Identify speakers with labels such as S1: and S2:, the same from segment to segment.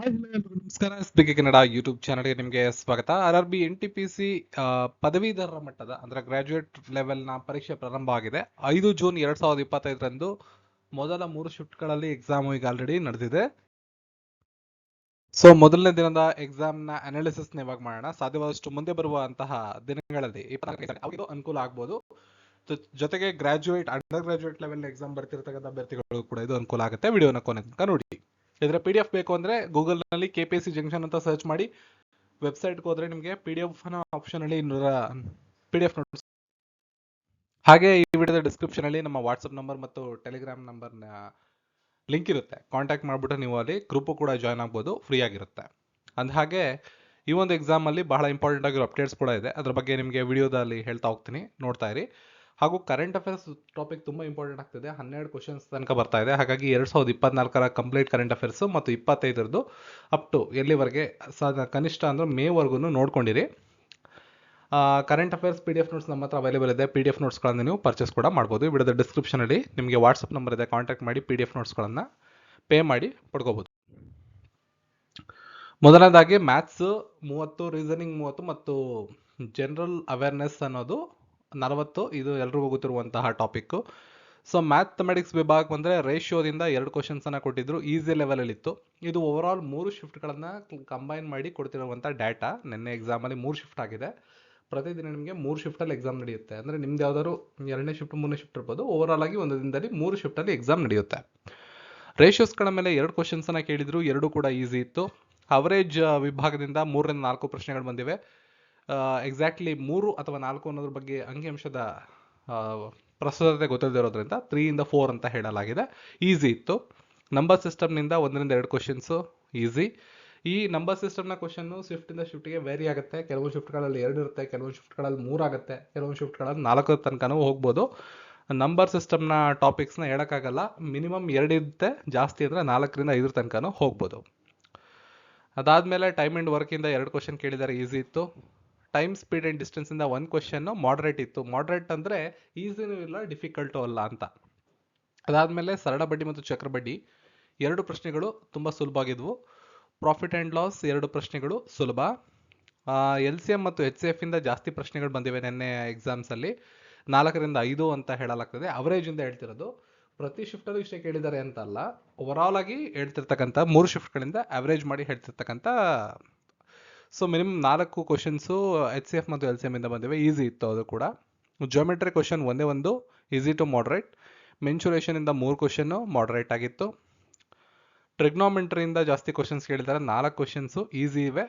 S1: Hi S B ನಮಸ್ಕಾರ Kannada YouTube ಚಾನಲ್ಗೆ ನಿಮಗೆ ಸ್ವಾಗತ. R R B N T P C ಪದವೀಧರರ ಮಟ್ಟದ, ಅಂದರೆ ಗ್ರಾಜುಯೇಟ್ ಲೆವೆಲ್ನ ಪರೀಕ್ಷೆ ಪ್ರಾರಂಭ ಆಗಿದೆ. ಐದು ಜೂನ್ ಎರಡ್ ಸಾವಿರದ ಇಪ್ಪತ್ತೈದರಂದು ಮೊದಲ ಮೂರು ಶಿಫ್ಟ್ಗಳಲ್ಲಿ ಎಕ್ಸಾಮ್ ಈಗ ಆಲ್ರೆಡಿ ನಡೆದಿದೆ. ಸೊ ಮೊದಲನೇ ದಿನದ ಎಕ್ಸಾಮ್ನ ಅನಾಲಿಸಿಸ್ ಇವಾಗ ಮಾಡೋಣ. ಸಾಧ್ಯವಾದಷ್ಟು ಮುಂದೆ ಬರುವಂತಹ ದಿನಗಳಲ್ಲಿ ಅನುಕೂಲ ಆಗ್ಬೋದು. ಜೊತೆಗೆ graduate undergraduate level exam ಬರ್ತಿರ್ತಕ್ಕಂಥ ಅಭ್ಯರ್ಥಿಗಳು ಕೂಡ ಇದು ಅನುಕೂಲ ಆಗುತ್ತೆ. ವಿಡಿಯೋನ ಕೊನೆ ತನಕ ನೋಡಿ. ಇದರ ಪಿ ಡಿ ಎಫ್ ಬೇಕು ಅಂದ್ರೆ ಗೂಗಲ್ನಲ್ಲಿ ಕೆ ಪಿ ಸಿ ಜಂಕ್ಷನ್ ಅಂತ ಸರ್ಚ್ ಮಾಡಿ ವೆಬ್ಸೈಟ್ಗೆ ಹೋದ್ರೆ ನಿಮಗೆ ಪಿ ಡಿ ಎಫ್ ಆಪ್ಷನ್ ಅಲ್ಲಿ ಪಿ ಡಿ ಎಫ್ ನೋಟ್ಸ್ ಹಾಗೆ ಈ ವಿಡಿಯೋದ ಡಿಸ್ಕ್ರಿಪ್ಷನ್ ಅಲ್ಲಿ ನಮ್ಮ ವಾಟ್ಸ್ಆಪ್ ನಂಬರ್ ಮತ್ತು ಟೆಲಿಗ್ರಾಮ್ ನಂಬರ್ ಲಿಂಕ್ ಇರುತ್ತೆ. ಕಾಂಟ್ಯಾಕ್ಟ್ ಮಾಡ್ಬಿಟ್ಟು ನೀವು ಅಲ್ಲಿ ಗ್ರೂಪ್ ಕೂಡ ಜಾಯ್ನ್ ಆಗ್ಬೋದು ಫ್ರೀ ಆಗಿರುತ್ತೆ. ಅಂದ ಹಾಗೆ ಈ ಒಂದು ಎಕ್ಸಾಮಲ್ಲಿ ಬಹಳ ಇಂಪಾರ್ಟೆಂಟ್ ಆಗಿರೋ ಅಪ್ಡೇಟ್ಸ್ ಕೂಡ ಇದೆ. ಅದ್ರ ಬಗ್ಗೆ ನಿಮಗೆ ವಿಡಿಯೋದಲ್ಲಿ ಹೇಳ್ತಾ ಹೋಗ್ತೀನಿ. ನೋಡ್ತಾ ಇರಿ. ಹಾಗೂ ಕರೆಂಟ್ ಅಫೇರ್ಸ್ ಟಾಪಿಕ್ ತುಂಬಾ ಇಂಪಾರ್ಟೆಂಟ್ ಆಗ್ತಿದೆ. ಹನ್ನೆರಡು ಕ್ವಶನ್ಸ್ ತನಕ ಬರ್ತಾ ಇದೆ. ಹಾಗಾಗಿ ಎರಡ್ ಸಾವಿರದ ಇಪ್ಪತ್ನಾಲ್ಕರ ಕಂಪ್ಲೀಟ್ ಕರೆಂಟ್ ಅಫೇರ್ಸ್ ಮತ್ತು ಇಪ್ಪತ್ತೈದರದ್ದು ಅಪ್ ಟು ಎಲ್ಲಿವರೆಗೆ ಸ ಕನಿಷ್ಠ ಅಂದ್ರೆ ಮೇವರೆಗೂ ನೋಡ್ಕೊಂಡಿರಿ. Current affairs P D F notes ನಮ್ಮ ಹತ್ರ ಅವೈಲೇಬಲ್ ಇದೆ. ಪಿ ಡಿ ಎಫ್ ನೋಟ್ಸ್ಗಳನ್ನು ನೀವು ಪರ್ಚೇಸ್ ಕೂಡ ಮಾಡ್ಬೋದು. ವಿಡಿಯೋದ ಡಿಸ್ಕ್ರಿಪ್ಷನಲ್ಲಿ ನಿಮಗೆ ವಾಟ್ಸಪ್ ನಂಬರ್ ಇದೆ. ಕಾಂಟ್ಯಾಕ್ಟ್ ಮಾಡಿ ಪಿ ಡಿ ಎಫ್ ನೋಟ್ಸ್ಗಳನ್ನು ಪೇ ಮಾಡಿ ಪಡ್ಕೋಬೋದು. ಮೊದಲನೇದಾಗಿ ಮ್ಯಾಥ್ಸ್ ಮೂವತ್ತು ರೀಸನಿಂಗ್ ಮೂವತ್ತು ಮತ್ತು ಜನರಲ್ ಅವೇರ್ನೆಸ್ ಅನ್ನೋದು ನಲವತ್ತು, ಇದು ಎಲ್ರಿಗೂ ಗೊತ್ತಿರುವಂತಹ ಟಾಪಿಕ್ ಸೊ ಮ್ಯಾಥಮೆಟಿಕ್ಸ್ ವಿಭಾಗ ಬಂದರೆ ರೇಷಿಯೋದಿಂದ ಎರಡು ಕ್ವಶನ್ಸ್ ಅನ್ನ ಕೊಟ್ಟಿದ್ರು ಈಸಿ ಲೆವೆಲಲ್ಲಿ ಇತ್ತು ಇದು ಓವರ್ ಆಲ್ ಮೂರು ಶಿಫ್ಟ್ಗಳನ್ನು ಕಂಬೈನ್ ಮಾಡಿ ಕೊಡ್ತಿರುವಂಥ ಡಾಟಾ ನಿನ್ನೆ ಎಕ್ಸಾಮಲ್ಲಿ ಮೂರು ಶಿಫ್ಟ್ ಆಗಿದೆ. ಪ್ರತಿದಿನ ನಿಮಗೆ ಮೂರು ಶಿಫ್ಟಲ್ಲಿ ಎಕ್ಸಾಮ್ ನಡೆಯುತ್ತೆ. ಅಂದರೆ ನಿಮ್ದು ಯಾವ್ದಾದ್ರು ಎರಡನೇ ಶಿಫ್ಟ್ ಮೂರನೇ ಶಿಫ್ಟ್ ಇರ್ಬೋದು. ಓವರ್ ಆಗಿ ಒಂದು ದಿನದಲ್ಲಿ ಮೂರು ಶಿಫ್ಟಲ್ಲಿ ಎಕ್ಸಾಮ್ ನಡೆಯುತ್ತೆ. ರೇಷಿಯೋಸ್ಗಳ ಮೇಲೆ ಎರಡು ಕ್ವಶನ್ಸನ್ನು ಕೇಳಿದ್ರು, ಎರಡು ಕೂಡ ಈಸಿ ಇತ್ತು. ಅವರೇಜ್ ವಿಭಾಗದಿಂದ ಮೂರರಿಂದ ನಾಲ್ಕು ಪ್ರಶ್ನೆಗಳು ಬಂದಿವೆ. ಎಕ್ಸಾಕ್ಟ್ಲಿ ಮೂರು ಅಥವಾ ನಾಲ್ಕು ಅನ್ನೋದ್ರ ಬಗ್ಗೆ ಅಂಕಿಅಂಶದ ಪ್ರಸ್ತುತತೆ ಗೊತ್ತಿಲ್ಲದಿರೋದ್ರಿಂದ ತ್ರೀಯಿಂದ ಫೋರ್ ಅಂತ ಹೇಳಲಾಗಿದೆ. ಈಸಿ ಇತ್ತು. ನಂಬರ್ ಸಿಸ್ಟಮ್ನಿಂದ ಒಂದರಿಂದ ಎರಡು ಕ್ವಶನ್ಸು ಈಸಿ ಈ ನಂಬರ್ ಸಿಸ್ಟಮ್ನ ಕ್ವಶನ್ನು ಶಿಫ್ಟಿಂದ ಶಿಫ್ಟ್ಗೆ ವೇರಿ ಆಗುತ್ತೆ. ಕೆಲವೊಂದು ಶಿಫ್ಟ್ಗಳಲ್ಲಿ ಎರಡು ಇರುತ್ತೆ, ಕೆಲವೊಂದು ಶಿಫ್ಟ್ಗಳಲ್ಲಿ ಮೂರು ಆಗುತ್ತೆ ಕೆಲವು ಶಿಫ್ಟ್ಗಳಲ್ಲಿ ನಾಲ್ಕು ತನಕನೂ ಹೋಗ್ಬೋದು. ನಂಬರ್ ಸಿಸ್ಟಮ್ನ ಟಾಪಿಕ್ಸ್ನ ಹೇಳೋಕ್ಕಾಗಲ್ಲ. ಮಿನಿಮಮ್ ಎರಡು ಇರುತ್ತೆ, ಜಾಸ್ತಿ ಅಂದರೆ ನಾಲ್ಕರಿಂದ ಐದರ ತನಕನೂ ಹೋಗ್ಬೋದು. ಅದಾದಮೇಲೆ ಟೈಮ್ ಆ್ಯಂಡ್ ವರ್ಕಿಂದ ಎರಡು ಕ್ವಶನ್ ಕೇಳಿದ್ದಾರೆ ಈಸಿ ಇತ್ತು. ಟೈಮ್ ಸ್ಪೀಡ್ ಆ್ಯಂಡ್ ಡಿಸ್ಟೆನ್ಸಿಂದ ಒಂದು ಕ್ವಶನ್ ಮಾಡ್ರೇಟ್ ಇತ್ತು. ಮಾಡ್ರೇಟ್ ಅಂದರೆ ಈಸಿನೂ ಇಲ್ಲ ಡಿಫಿಕಲ್ಟು ಅಲ್ಲ ಅಂತ. ಅದಾದಮೇಲೆ ಸರಳ ಬಡ್ಡಿ ಮತ್ತು ಚಕ್ರ ಬಡ್ಡಿ ಎರಡು ಪ್ರಶ್ನೆಗಳು ತುಂಬ ಸುಲಭವಾಗಿದ್ವು. ಪ್ರಾಫಿಟ್ ಆ್ಯಂಡ್ ಲಾಸ್ ಎರಡು ಪ್ರಶ್ನೆಗಳು ಸುಲಭ. ಎಲ್ ಸಿ ಎಂ ಮತ್ತು ಎಚ್ ಸಿ ಎಫ್ ಇಂದ ಜಾಸ್ತಿ ಪ್ರಶ್ನೆಗಳು ಬಂದಿವೆ ನಿನ್ನೆ ಎಕ್ಸಾಮ್ಸಲ್ಲಿ ನಾಲ್ಕರಿಂದ ಐದು ಅಂತ ಹೇಳಲಾಗ್ತದೆ. ಅವರೇಜಿಂದ ಹೇಳ್ತಿರೋದು. ಪ್ರತಿ ಶಿಫ್ಟಲ್ಲೂ ಇಷ್ಟೇ ಕೇಳಿದ್ದಾರೆ ಅಂತ ಅಲ್ಲ ಓವರಾಲ್ ಆಗಿ ಹೇಳ್ತಿರ್ತಕ್ಕಂಥ ಮೂರು ಶಿಫ್ಟ್ಗಳಿಂದ ಅವರೇಜ್ ಮಾಡಿ ಹೇಳ್ತಿರ್ತಕ್ಕಂಥ ಸೊ ಮಿನಿಮಮ್ ನಾಲ್ಕು ಕ್ವಶನ್ಸು ಎಚ್ ಸಿ ಎಫ್ ಮತ್ತು ಎಲ್ ಸಿ ಎಂ ಇಂದ ಬಂದಿವೆ. ಈಸಿ ಇತ್ತು ಅದು ಕೂಡ. ಜಿಯೋಮೆಟ್ರಿ ಕ್ವಶನ್ ಒಂದೇ ಒಂದು ಈಸಿ ಟು ಮಾಡ್ರೇಟ್ ಮೆನ್ಚುರೇಷನಿಂದ ಮೂರು ಕ್ವಶನ್ನು ಮಾಡ್ರೇಟ್ ಆಗಿತ್ತು. ಟ್ರಿಗ್ನೋಮೆಂಟ್ರಿಯಿಂದ ಜಾಸ್ತಿ ಕ್ವಶನ್ಸ್ ಕೇಳಿದ್ದಾರೆ. ನಾಲ್ಕು ಕ್ವಶನ್ಸು ಈಸಿ ಇವೆ.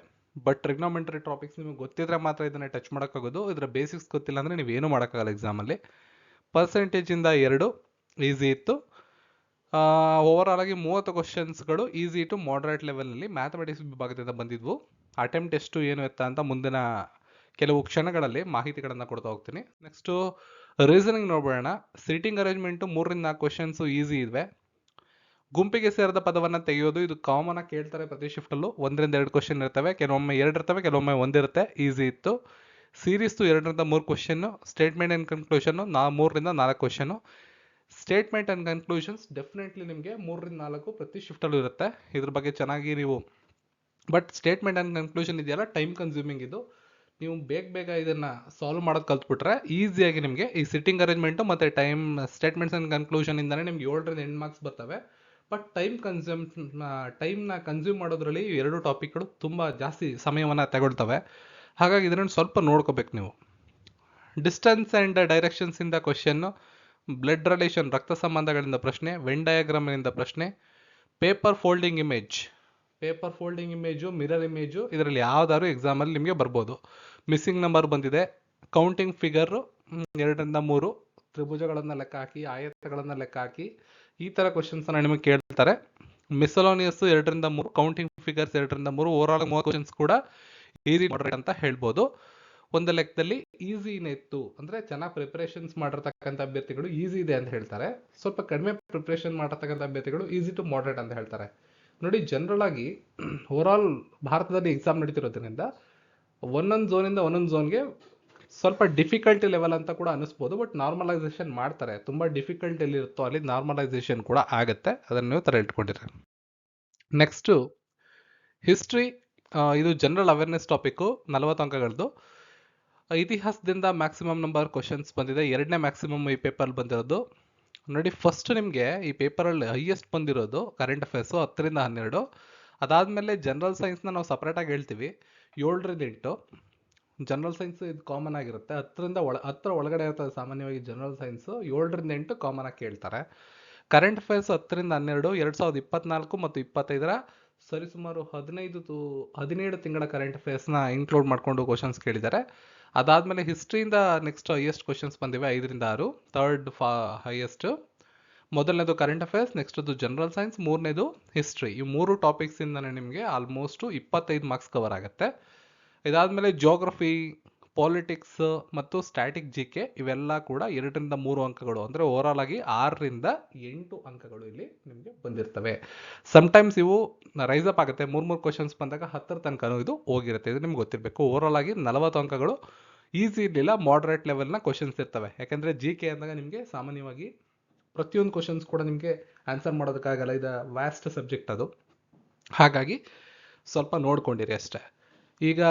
S1: ಬಟ್ ಟ್ರಿಗ್ನೋಮೆಂಟ್ರಿ ಟಾಪಿಕ್ಸ್ ನಿಮಗೆ ಗೊತ್ತಿದ್ರೆ ಮಾತ್ರ ಇದನ್ನು ಟಚ್ ಮಾಡೋಕ್ಕಾಗೋದು. ಇದರ ಬೇಸಿಕ್ಸ್ ಗೊತ್ತಿಲ್ಲ ಅಂದರೆ ನೀವೇನು ಮಾಡೋಕ್ಕಾಗಲ್ಲ ಎಕ್ಸಾಮಲ್ಲಿ ಪರ್ಸೆಂಟೇಜಿಂದ ಎರಡು ಈಸಿ ಇತ್ತು. ಓವರ್ ಆಲ್ ಆಗಿ ಮೂವತ್ತು ಕ್ವಶನ್ಸ್ಗಳು ಈಸಿ ಟು ಮಾಡ್ರೇಟ್ ಲೆವೆಲ್ನಲ್ಲಿ ಮ್ಯಾಥಮೆಟಿಕ್ಸ್ ವಿಭಾಗದಿಂದ ಬಂದಿದ್ವು. ಅಟೆಂಪ್ಟ್ ಎಷ್ಟು ಏನು ಎತ್ತ ಅಂತ ಮುಂದಿನ ಕೆಲವು ಕ್ಷಣಗಳಲ್ಲಿ ಮಾಹಿತಿಗಳನ್ನು ಕೊಡ್ತಾ ಹೋಗ್ತೀನಿ. ನೆಕ್ಸ್ಟು ರೀಸನಿಂಗ್ ನೋಡೋಣ ಸೀಟಿಂಗ್ ಅರೇಂಜ್ಮೆಂಟು ಮೂರರಿಂದ ನಾಲ್ಕು ಕ್ವಶನ್ಸು ಈಸಿ ಇವೆ ಗುಂಪಿಗೆ ಸೇರಿದ ಪದವನ್ನು ತೆಗೆಯೋದು, ಇದು ಕಾಮನ್ ಆಗಿ ಕೇಳ್ತಾರೆ ಪ್ರತಿ ಶಿಫ್ಟಲ್ಲೂ ಒಂದರಿಂದ ಎರಡು ಕ್ವಶನ್ ಇರ್ತವೆ. ಕೆಲವೊಮ್ಮೆ ಎರಡು ಇರ್ತವೆ, ಕೆಲವೊಮ್ಮೆ ಒಂದಿರುತ್ತೆ ಈಸಿ ಇತ್ತು. ಸೀರೀಸ್ದು ಎರಡರಿಂದ ಮೂರು ಕ್ವಶನ್ನು ಸ್ಟೇಟ್ಮೆಂಟ್ ಆ್ಯಂಡ್ ಕನ್ಕ್ಲೂಷನ್ನು ನಾ ಮೂರರಿಂದ ನಾಲ್ಕು question statement and conclusions definitely ನಿಮಗೆ ಮೂರರಿಂದ ನಾಲ್ಕು ಪ್ರತಿ ಶಿಫ್ಟಲ್ಲೂ ಇರುತ್ತೆ. ಇದ್ರ ಬಗ್ಗೆ ಚೆನ್ನಾಗಿ ನೀವು ಬಟ್ ಸ್ಟೇಟ್ಮೆಂಟ್ ಆ್ಯಂಡ್ ಕನ್ಕ್ಲೂಷನ್ ಇದೆಯಲ್ಲ ಟೈಮ್ ಕನ್ಸ್ಯೂಮಿಂಗ್ ಇದು. ನೀವು ಬೇಗ ಬೇಗ ಇದನ್ನ ಸಾಲ್ವ್ ಮಾಡೋದು ಕಲ್ತ್ಬಿಟ್ರೆ ಈಸಿಯಾಗಿ ನಿಮಗೆ ಈ ಸಿಟ್ಟಿಂಗ್ ಅರೇಂಜ್ಮೆಂಟು ಮತ್ತು ಟೈಮ್ ಸ್ಟೇಟ್ಮೆಂಟ್ಸ್ ಆ್ಯಂಡ್ ಕನ್ಕ್ಲೂಷನಿಂದಲೇ ನಿಮ್ಗೆ ಏಳರಿಂದ ಎಂಟು ಮಾರ್ಕ್ಸ್ ಬರ್ತವೆ. ಬಟ್ ಟೈಮ್ ಕನ್ಸ್ಯೂಮ್ ಟೈಮ್ನ ಕನ್ಸ್ಯೂಮ್ ಮಾಡೋದ್ರಲ್ಲಿ ಎರಡು ಟಾಪಿಕ್ಗಳು ತುಂಬ ಜಾಸ್ತಿ ಸಮಯವನ್ನು ತಗೊಳ್ತವೆ. ಹಾಗಾಗಿ ಇದನ್ನು ಸ್ವಲ್ಪ ನೋಡ್ಕೋಬೇಕು ನೀವು. ಡಿಸ್ಟೆನ್ಸ್ ಆ್ಯಂಡ್ ಡೈರೆಕ್ಷನ್ಸಿಂದ ಕ್ವಶನ್ನು ಬ್ಲಡ್ ರಿಲೇಷನ್ ರಕ್ತ ಸಂಬಂಧಗಳಿಂದ ಪ್ರಶ್ನೆ ವೆನ್ ಡಯಾಗ್ರಾಮಿನಿಂದ ಪ್ರಶ್ನೆ paper folding image paper folding image, mirror image, ಇದರಲ್ಲಿ ಯಾವ್ದಾದ್ರು ಎಕ್ಸಾಮಲ್ಲಿ ನಿಮಗೆ ಬರ್ಬೋದು. ಮಿಸ್ಸಿಂಗ್ ನಂಬರ್ ಬಂದಿದೆ. ಕೌಂಟಿಂಗ್ ಫಿಗರು ಎರಡರಿಂದ ಮೂರು, ತ್ರಿಭುಜಗಳನ್ನು ಲೆಕ್ಕ ಹಾಕಿ, ಆಯತಗಳನ್ನು ಲೆಕ್ಕ ಹಾಕಿ, ಈ ಥರ ಕ್ವಶನ್ಸನ್ನು ನಿಮಗೆ ಕೇಳ್ತಾರೆ. ಮಿಸಲೋನಿಯಸ್ ಎರಡರಿಂದ ಮೂರು ಕೌಂಟಿಂಗ್ ಫಿಗರ್ಸ್ ಎರಡರಿಂದ ಮೂರು ಓವರ್ ಆಲ್ ಮೂರು ಕ್ವಶನ್ಸ್ ಕೂಡ ಈಸಿ ಮಾಡ್ರೇಟ್ ಅಂತ ಹೇಳ್ಬೋದು. ಒಂದು ಲೆಕ್ಕದಲ್ಲಿ ಈಸಿನೇ ಇತ್ತು ಅಂದರೆ ಚೆನ್ನಾಗಿ ಪ್ರಿಪ್ರೇಷನ್ಸ್ ಮಾಡಿರ್ತಕ್ಕಂಥ ಅಭ್ಯರ್ಥಿಗಳು ಈಸಿ ಇದೆ ಅಂತ ಹೇಳ್ತಾರೆ. ಸ್ವಲ್ಪ ಕಡಿಮೆ ಪ್ರಿಪ್ರೇಷನ್ ಮಾಡಿರ್ತಕ್ಕಂಥ ಅಭ್ಯರ್ಥಿಗಳು ಈಸಿ ಟು ಮಾಡ್ರೇಟ್ ಅಂತ ಹೇಳ್ತಾರೆ. ನೋಡಿ ಜನರಲ್ ಆಗಿ ಆಲ್ ಭಾರತದಲ್ಲಿ ಎಕ್ಸಾಮ್ ನಡೀತಿರೋದ್ರಿಂದ ಒಂದೊಂದು ಝೋನಿಂದ ಒಂದೊಂದು ಝೋನ್ಗೆ ಸ್ವಲ್ಪ ಡಿಫಿಕಲ್ಟಿ ಲೆವೆಲ್ ಅಂತ ಕೂಡ ಅನಿಸ್ಬೋದು ಬಟ್ ನಾರ್ಮಲೈಸೇಷನ್ ಮಾಡ್ತಾರೆ. ತುಂಬ ಡಿಫಿಕಲ್ಟ್ ಎಲ್ಲಿರುತ್ತೋ ಅಲ್ಲಿ ನಾರ್ಮಲೈಸೇಷನ್ ಕೂಡ ಆಗುತ್ತೆ. ಅದನ್ನು ನೀವು ತರ ಇಟ್ಕೊಂಡಿರಿ. ನೆಕ್ಸ್ಟು ಹಿಸ್ಟ್ರಿ ಇದು ಜನರಲ್ ಅವೇರ್ನೆಸ್ ಟಾಪಿಕ್ಕು ನಲವತ್ತು ಅಂಕಗಳದ್ದು ಇತಿಹಾಸದಿಂದ ಮ್ಯಾಕ್ಸಿಮಮ್ ನಂಬರ್ ಕ್ವಶನ್ಸ್ ಬಂದಿದೆ. ಎರಡನೇ ಮ್ಯಾಕ್ಸಿಮಮ್ ಈ ಪೇಪರ್ ಬಂದಿರೋದು. ನೋಡಿ ಫಸ್ಟ್ ನಿಮಗೆ ಈ ಪೇಪರಲ್ಲಿ ಹೈಯೆಸ್ಟ್ ಬಂದಿರೋದು ಕರೆಂಟ್ ಅಫೇರ್ಸು ಹತ್ತರಿಂದ ಹನ್ನೆರಡು. ಅದಾದಮೇಲೆ ಜನರಲ್ ಸೈನ್ಸ್ನ ನಾವು ಸಪ್ರೇಟಾಗಿ ಹೇಳ್ತೀವಿ. ಏಳರಿಂದ ಎಂಟು. ಜನರಲ್ ಸೈನ್ಸ್ ಇದು ಕಾಮನ್ ಆಗಿರುತ್ತೆ. ಹತ್ತರಿಂದ ಒಳ, ಹತ್ತರ ಒಳಗಡೆ ಇರ್ತದೆ ಸಾಮಾನ್ಯವಾಗಿ ಜನರಲ್ ಸೈನ್ಸು ಏಳರಿಂದ ಎಂಟು ಕಾಮನ್ ಆಗಿ ಕೇಳ್ತಾರೆ. ಕರೆಂಟ್ ಅಫೇರ್ಸ್ ಹತ್ತರಿಂದ ಹನ್ನೆರಡು, ಎರಡು ಸಾವಿರದ ಇಪ್ಪತ್ನಾಲ್ಕು ಮತ್ತು ಇಪ್ಪತ್ತೈದರ ಸರಿಸುಮಾರು ಹದಿನೈದು ಹದಿನೇಳು ತಿಂಗಳ ಕರೆಂಟ್ ಅಫೇರ್ಸ್ನ ಇನ್ಕ್ಲೂಡ್ ಮಾಡಿಕೊಂಡು ಕ್ವಶನ್ಸ್ ಕೇಳಿದ್ದಾರೆ. ಅದಾದಮೇಲೆ ಹಿಸ್ಟ್ರಿಯಿಂದ ನೆಕ್ಸ್ಟ್ ಹೈಯೆಸ್ಟ್ ಕ್ವಶನ್ಸ್ ಬಂದಿವೆ ಐದರಿಂದ ಆರು. ಥರ್ಡ್ ಫಾ ಹೈಯೆಸ್ಟ್ ಮೊದಲನೇದು ಕರೆಂಟ್ ಅಫೇರ್ಸ್ ನೆಕ್ಸ್ಟದು ಜನರಲ್ ಸೈನ್ಸ್ ಮೂರನೇದು ಹಿಸ್ಟ್ರಿ ಈ ಮೂರು ಟಾಪಿಕ್ಸಿಂದನೇ ನಿಮಗೆ ಆಲ್ಮೋಸ್ಟು ಇಪ್ಪತ್ತೈದು ಮಾರ್ಕ್ಸ್ ಕವರ್ ಆಗುತ್ತೆ. ಇದಾದಮೇಲೆ ಜಿಯೋಗ್ರಫಿ ಪಾಲಿಟಿಕ್ಸ್ ಮತ್ತು ಸ್ಟ್ಯಾಟಿಕ್ ಜಿ ಕೆ ಇವೆಲ್ಲ ಕೂಡ ಎರಡರಿಂದ ಮೂರು ಅಂಕಗಳು. ಅಂದರೆ ಓವರಾಲ್ ಆಗಿ ಆರರಿಂದ ಎಂಟು ಅಂಕಗಳು ಇಲ್ಲಿ ನಿಮಗೆ ಬಂದಿರ್ತವೆ. ಸಮ್ಟೈಮ್ಸ್ ಇವು ರೈಸ್ ಅಪ್ ಆಗುತ್ತೆ. ಮೂರು ಮೂರು ಕ್ವಶನ್ಸ್ ಬಂದಾಗ ಹತ್ತರ ತನಕನೂ ಇದು ಹೋಗಿರುತ್ತೆ. ಇದು ನಿಮ್ಗೆ ಗೊತ್ತಿರಬೇಕು. ಓವರಾಲ್ ಆಗಿ ನಲವತ್ತು ಅಂಕಗಳು ಈಸಿ ಇರಲಿಲ್ಲ ಮಾಡ್ರೇಟ್ ಲೆವೆಲ್ನ ಕ್ವಶನ್ಸ್ ಇರ್ತವೆ. ಯಾಕೆಂದರೆ ಜಿ ಕೆ ಅಂದಾಗ ನಿಮಗೆ ಸಾಮಾನ್ಯವಾಗಿ ಪ್ರತಿಯೊಂದು ಕ್ವಶನ್ಸ್ ಕೂಡ ನಿಮಗೆ ಆನ್ಸರ್ ಮಾಡೋದಕ್ಕಾಗಲ್ಲ. ಇದು ವ್ಯಾಸ್ಟ್ ಸಬ್ಜೆಕ್ಟ್ ಅದು. ಹಾಗಾಗಿ ಸ್ವಲ್ಪ ನೋಡ್ಕೊಂಡಿರಿ ಅಷ್ಟೇ. ಈಗ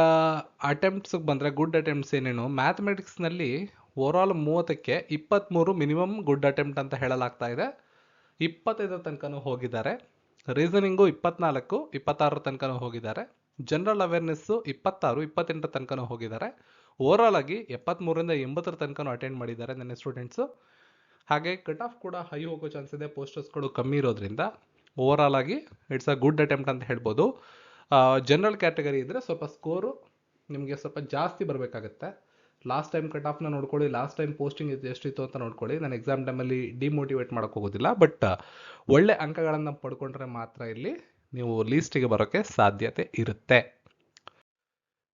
S1: ಅಟೆಂಪ್ಟ್ಸ್ಗೆ ಬಂದರೆ ಗುಡ್ ಅಟೆಂಪ್ಟ್ಸ್ ಏನೇನು? ಮ್ಯಾಥಮೆಟಿಕ್ಸ್ನಲ್ಲಿ ಓವರಾಲ್ ಮೂವತ್ತಕ್ಕೆ ಇಪ್ಪತ್ತ್ಮೂರು ಮಿನಿಮಮ್ ಗುಡ್ ಅಟೆಂಪ್ಟ್ ಅಂತ ಹೇಳಲಾಗ್ತಾ ಇದೆ. ಇಪ್ಪತ್ತೈದರ ತನಕನೂ ಹೋಗಿದ್ದಾರೆ. ರೀಸನಿಂಗು ಇಪ್ಪತ್ನಾಲ್ಕು, ಇಪ್ಪತ್ತಾರರ ತನಕನೂ ಹೋಗಿದ್ದಾರೆ. ಜನರಲ್ ಅವೇರ್ನೆಸ್ಸು ಇಪ್ಪತ್ತಾರು, ಇಪ್ಪತ್ತೆಂಟರ ತನಕನೂ ಹೋಗಿದ್ದಾರೆ. ಓವರಾಲ್ ಆಗಿ ಎಪ್ಪತ್ತ್ಮೂರರಿಂದ ಎಂಬತ್ತರ ತನಕನೂ ಅಟೆಂಡ್ ಮಾಡಿದ್ದಾರೆ ನನ್ನ ಸ್ಟೂಡೆಂಟ್ಸು ಹಾಗೆ ಕಟ್ ಆಫ್ ಕೂಡ ಹೈ ಹೋಗೋ ಚಾನ್ಸ್ ಇದೆ ಪೋಸ್ಟರ್ಸ್ಗಳು ಕಮ್ಮಿ ಇರೋದ್ರಿಂದ. ಓವರಾಲ್ ಆಗಿ ಇಟ್ಸ್ ಅ ಗುಡ್ ಅಟೆಂಪ್ಟ್ ಅಂತ ಹೇಳ್ಬೋದು. ಜನರಲ್ ಕ್ಯಾಟಗರಿ ಇದ್ದರೆ ಸ್ವಲ್ಪ ಸ್ಕೋರು ನಿಮಗೆ ಸ್ವಲ್ಪ ಜಾಸ್ತಿ ಬರಬೇಕಾಗತ್ತೆ. ಲಾಸ್ಟ್ ಟೈಮ್ ಕಟ್ ಆಫ್ನ ನೋಡ್ಕೊಳ್ಳಿ ಲಾಸ್ಟ್ ಟೈಮ್ ಪೋಸ್ಟಿಂಗ್ ಎಷ್ಟಿತ್ತು ಅಂತ ನೋಡ್ಕೊಳ್ಳಿ. ನಾನು ಎಕ್ಸಾಮ್ ಟೈಮಲ್ಲಿ ಡಿಮೋಟಿವೇಟ್ ಮಾಡೋಕ್ಕೆ ಹೋಗೋದಿಲ್ಲ ಬಟ್ ಒಳ್ಳೆ ಅಂಕಗಳನ್ನು ಪಡ್ಕೊಂಡ್ರೆ ಮಾತ್ರ ಇಲ್ಲಿ ನೀವು ಲೀಸ್ಟಿಗೆ ಬರೋಕ್ಕೆ ಸಾಧ್ಯತೆ ಇರುತ್ತೆ.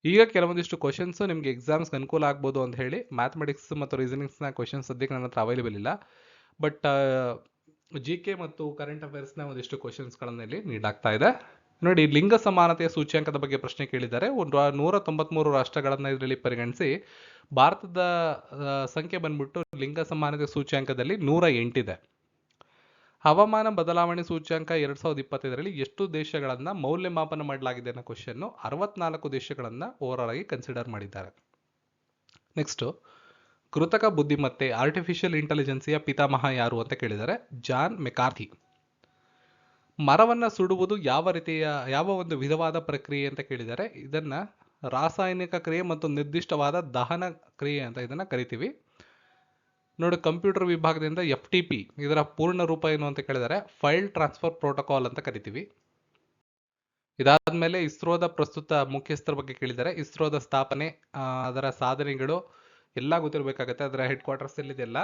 S1: ಈಗ ಕೆಲವೊಂದಿಷ್ಟು ಕ್ವಶನ್ಸು ನಿಮಗೆ ಎಕ್ಸಾಮ್ಸ್ಗೆ ಅನುಕೂಲ ಆಗ್ಬೋದು ಅಂತ ಹೇಳಿ ಮ್ಯಾಥಮೆಟಿಕ್ಸ್ ಮತ್ತು ರೀಸನಿಂಗ್ಸ್ನ ಕ್ವಶನ್ಸ್ ಸದ್ಯಕ್ಕೆ ನನ್ನ ಹತ್ರ ಅವೈಲೇಬಲ್ ಇಲ್ಲ. ಬಟ್ ಜಿ ಕೆ ಮತ್ತು ಕರೆಂಟ್ ಅಫೇರ್ಸ್ನ ಒಂದಿಷ್ಟು ಕ್ವಶನ್ಸ್ಗಳನ್ನು ಇಲ್ಲಿ ನೀಡಾಗ್ತಾ ಇದೆ. ನೋಡಿ, ಲಿಂಗ ಸಮಾನತೆಯ ಸೂಚ್ಯಾಂಕದ ಬಗ್ಗೆ ಪ್ರಶ್ನೆ ಕೇಳಿದ್ದಾರೆ. ಒಂದು ನೂರ ತೊಂಬತ್ಮೂರು ರಾಷ್ಟ್ರಗಳನ್ನು ಇದರಲ್ಲಿ ಪರಿಗಣಿಸಿ, ಭಾರತದ ಸಂಖ್ಯೆ ಬಂದ್ಬಿಟ್ಟು ಲಿಂಗ ಸಮಾನತೆ ಸೂಚ್ಯಾಂಕದಲ್ಲಿ ನೂರ ಎಂಟಿದೆ. ಹವಾಮಾನ ಬದಲಾವಣೆ ಸೂಚ್ಯಾಂಕ ಎರಡ್ ಸಾವಿರದ ಇಪ್ಪತ್ತೈದರಲ್ಲಿ ಎಷ್ಟು ದೇಶಗಳನ್ನು ಮೌಲ್ಯಮಾಪನ ಮಾಡಲಾಗಿದೆ ಅನ್ನೋ ಕ್ವಶನ್ನು ಅರವತ್ನಾಲ್ಕು ದೇಶಗಳನ್ನು ಓವರಾಲ್ ಆಗಿ ಕನ್ಸಿಡರ್ ಮಾಡಿದ್ದಾರೆ. ನೆಕ್ಸ್ಟು ಕೃತಕ ಬುದ್ಧಿಮತ್ತೆ ಆರ್ಟಿಫಿಷಿಯಲ್ ಇಂಟೆಲಿಜೆನ್ಸಿಯ ಪಿತಾಮಹ ಯಾರು ಅಂತ ಕೇಳಿದ್ದಾರೆ. John McCarthy. ಮರವನ್ನು ಸುಡುವುದು ಯಾವ ರೀತಿಯ, ಯಾವ ಒಂದು ವಿಧವಾದ ಪ್ರಕ್ರಿಯೆ ಅಂತ ಕೇಳಿದರೆ, ಇದನ್ನ ರಾಸಾಯನಿಕ ಕ್ರಿಯೆ ಮತ್ತು ನಿರ್ದಿಷ್ಟವಾದ ದಹನ ಕ್ರಿಯೆ ಅಂತ ಇದನ್ನ ಕರಿತೀವಿ. ನೋಡಿ, ಕಂಪ್ಯೂಟರ್ ವಿಭಾಗದಿಂದ ಎಫ್ ಟಿ ಪಿ ಇದರ ಪೂರ್ಣ ರೂಪ ಏನು ಅಂತ ಕೇಳಿದರೆ, ಫೈಲ್ ಟ್ರಾನ್ಸ್ಫರ್ ಪ್ರೋಟೋಕಾಲ್ ಅಂತ ಕರಿತೀವಿ. ಇದಾದ್ಮೇಲೆ ಇಸ್ರೋದ ಪ್ರಸ್ತುತ ಮುಖ್ಯಸ್ಥರ ಬಗ್ಗೆ ಕೇಳಿದರೆ, ಇಸ್ರೋದ ಸ್ಥಾಪನೆ ಅದರ ಸಾಧನೆಗಳು ಎಲ್ಲ ಗೊತ್ತಿರಬೇಕಾಗತ್ತೆ. ಅದರ ಹೆಡ್ ಕ್ವಾರ್ಟರ್ಸ್ ಎಲ್ಲಿದೆಲ್ಲ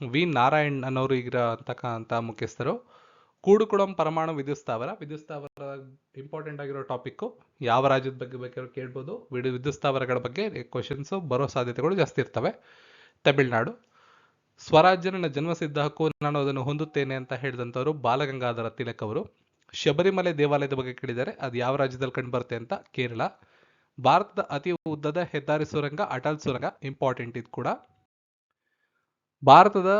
S1: ವಿ. ನಾರಾಯಣ್ ಅನ್ನೋರು ಈಗ ಅಂತಕ್ಕಂಥ ಮುಖ್ಯಸ್ಥರು. ಕೂಡುಕುಳಂ ಪರಮಾಣು ವಿದ್ಯುತ್ ಸ್ಥಾವರ ವಿದ್ಯುತ್ ಸ್ಥಾವರ ಇಂಪಾರ್ಟೆಂಟ್ ಆಗಿರೋ ಟಾಪಿಕ್ಕು ಯಾವ ರಾಜ್ಯದ ಬಗ್ಗೆ ಬೇಕಾದ್ರೂ ಕೇಳ್ಬೋದು. ವಿದ್ಯುತ್ ಸ್ಥಾವರಗಳ ಬಗ್ಗೆ ಕ್ವಶನ್ಸು ಬರೋ ಸಾಧ್ಯತೆಗಳು ಜಾಸ್ತಿ ಇರ್ತವೆ. ತಮಿಳುನಾಡು. ಸ್ವರಾಜ್ಯ ನನ್ನ ಜನ್ಮಸಿದ್ಧ ಹಕ್ಕು ನಾನು ಅದನ್ನು ಹೊಂದುತ್ತೇನೆ ಅಂತ ಹೇಳಿದಂಥವರು ಬಾಲಗಂಗಾಧರ ತಿಲಕ್ ಅವರು. ಶಬರಿಮಲೆ ದೇವಾಲಯದ ಬಗ್ಗೆ ಕೇಳಿದ್ದಾರೆ. ಅದು ಯಾವ ರಾಜ್ಯದಲ್ಲಿ ಕಂಡು ಬರುತ್ತೆ ಅಂತ ಕೇರಳ. ಭಾರತದ ಅತಿ ಉದ್ದದ ಹೆದ್ದಾರಿ ಸುರಂಗ, ಅಟಲ್ ಸುರಂಗ ಇಂಪಾರ್ಟೆಂಟ್ ಇದು ಕೂಡ. ಭಾರತದ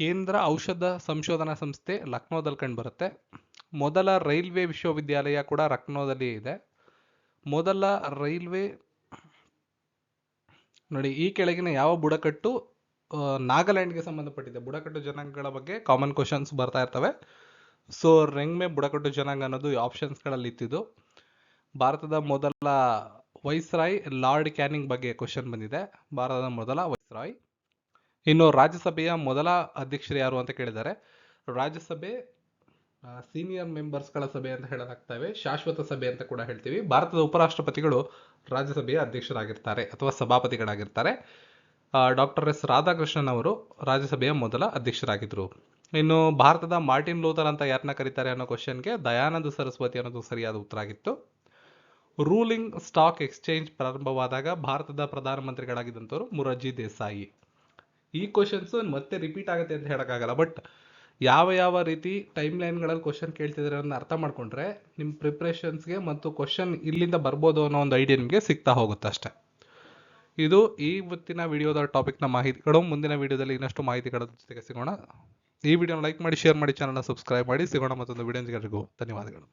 S1: ಕೇಂದ್ರ ಔಷಧ ಸಂಶೋಧನಾ ಸಂಸ್ಥೆ ಲಕ್ನೋದಲ್ಲಿ ಕಂಡು ಬರುತ್ತೆ. ಮೊದಲ ರೈಲ್ವೆ ವಿಶ್ವವಿದ್ಯಾಲಯ ಕೂಡ ಲಕ್ನೋದಲ್ಲಿ ಇದೆ. ಮೊದಲ ರೈಲ್ವೆ ನೋಡಿ, ಈ ಕೆಳಗಿನ ಯಾವ ಬುಡಕಟ್ಟು ನಾಗಾಲ್ಯಾಂಡ್ಗೆ ಸಂಬಂಧಪಟ್ಟಿದೆ. ಬುಡಕಟ್ಟು ಜನಾಂಗಗಳ ಬಗ್ಗೆ ಕಾಮನ್ ಕ್ವಶನ್ಸ್ ಬರ್ತಾ ಇರ್ತವೆ. ಸೊ ರೆಂಗ್ಮೆ ಬುಡಕಟ್ಟು ಜನಾಂಗ ಅನ್ನೋದು ಆಪ್ಷನ್ಸ್ಗಳಲ್ಲಿ ಇತ್ತಿದ್ದು. ಭಾರತದ ಮೊದಲ ವೈಸ್ರಾಯ್ ಲಾರ್ಡ್ ಕ್ಯಾನಿಂಗ್ ಬಗ್ಗೆ ಕ್ವಶನ್ ಬಂದಿದೆ. ಭಾರತದ ಮೊದಲ ವೈಸ್ರಾಯ್. ಇನ್ನು ರಾಜ್ಯಸಭೆಯ ಮೊದಲ ಅಧ್ಯಕ್ಷರು ಯಾರು ಅಂತ ಕೇಳಿದ್ದಾರೆ ರಾಜ್ಯಸಭೆ ಸೀನಿಯರ್ ಮೆಂಬರ್ಸ್ಗಳ ಸಭೆ ಅಂತ ಹೇಳಲಾಗ್ತವೆ, ಶಾಶ್ವತ ಸಭೆ ಅಂತ ಕೂಡ ಹೇಳ್ತೀವಿ. ಭಾರತದ ಉಪರಾಷ್ಟ್ರಪತಿಗಳು ರಾಜ್ಯಸಭೆಯ ಅಧ್ಯಕ್ಷರಾಗಿರ್ತಾರೆ ಅಥವಾ ಸಭಾಪತಿಗಳಾಗಿರ್ತಾರೆ. ಡಾಕ್ಟರ್ ಎಸ್ ರಾಧಾಕೃಷ್ಣನ್ ಅವರು ರಾಜ್ಯಸಭೆಯ ಮೊದಲ ಅಧ್ಯಕ್ಷರಾಗಿದ್ದರು ಇನ್ನು ಭಾರತದ ಮಾರ್ಟಿನ್ ಲೂಥರ್ ಅಂತ ಯಾರನ್ನ ಕರೀತಾರೆ ಅನ್ನೋ ಕ್ವಶನ್ಗೆ ದಯಾನಂದ ಸರಸ್ವತಿ ಅನ್ನೋದು ಸರಿಯಾದ ಉತ್ತರ ಆಗಿತ್ತು. ರೂಲಿಂಗ್ ಸ್ಟಾಕ್ ಎಕ್ಸ್ಚೇಂಜ್ ಪ್ರಾರಂಭವಾದಾಗ ಭಾರತದ ಪ್ರಧಾನಮಂತ್ರಿಗಳಾಗಿದ್ದಂಥವ್ರು ಮುರರ್ಜಿ ದೇಸಾಯಿ. ಈ ಕ್ವಶನ್ಸ್ ಮತ್ತೆ ರಿಪೀಟ್ ಆಗುತ್ತೆ ಅಂತ ಹೇಳೋಕ್ಕಾಗಲ್ಲ. ಬಟ್ ಯಾವ ಯಾವ ರೀತಿ ಟೈಮ್ ಲೈನ್ಗಳಲ್ಲಿ ಕ್ವಶನ್ ಕೇಳ್ತಿದ್ದಾರೆ ಅನ್ನೋ ಅರ್ಥ ಮಾಡ್ಕೊಂಡ್ರೆ ನಿಮ್ಮ ಪ್ರಿಪ್ರೇಷನ್ಸ್ಗೆ ಮತ್ತು ಕ್ವಶನ್ ಇಲ್ಲಿಂದ ಬರ್ಬೋದು ಅನ್ನೋ ಒಂದು ಐಡಿಯಾ ನಿಮಗೆ ಸಿಗ್ತಾ ಹೋಗುತ್ತೆ ಅಷ್ಟೇ. ಇದು ಈ ಇವತ್ತಿನ ವಿಡಿಯೋದ ಟಾಪಿಕ್ನ ಮಾಹಿತಿಗಳು. ಮುಂದಿನ ವಿಡಿಯೋದಲ್ಲಿ ಇನ್ನಷ್ಟು ಮಾಹಿತಿಗಳ ಜೊತೆಗೆ ಸಿಗೋಣ. ಈ ವಿಡಿಯೋನ ಲೈಕ್ ಮಾಡಿ ಶೇರ್ ಮಾಡಿ ಚಾನಲ್ನ ಸಬ್ಸ್ಕ್ರೈಬ್ ಮಾಡಿ. ಸಿಗೋಣ ಮತ್ತೊಂದು ವಿಡಿಯೋ ಧನ್ಯವಾದಗಳು.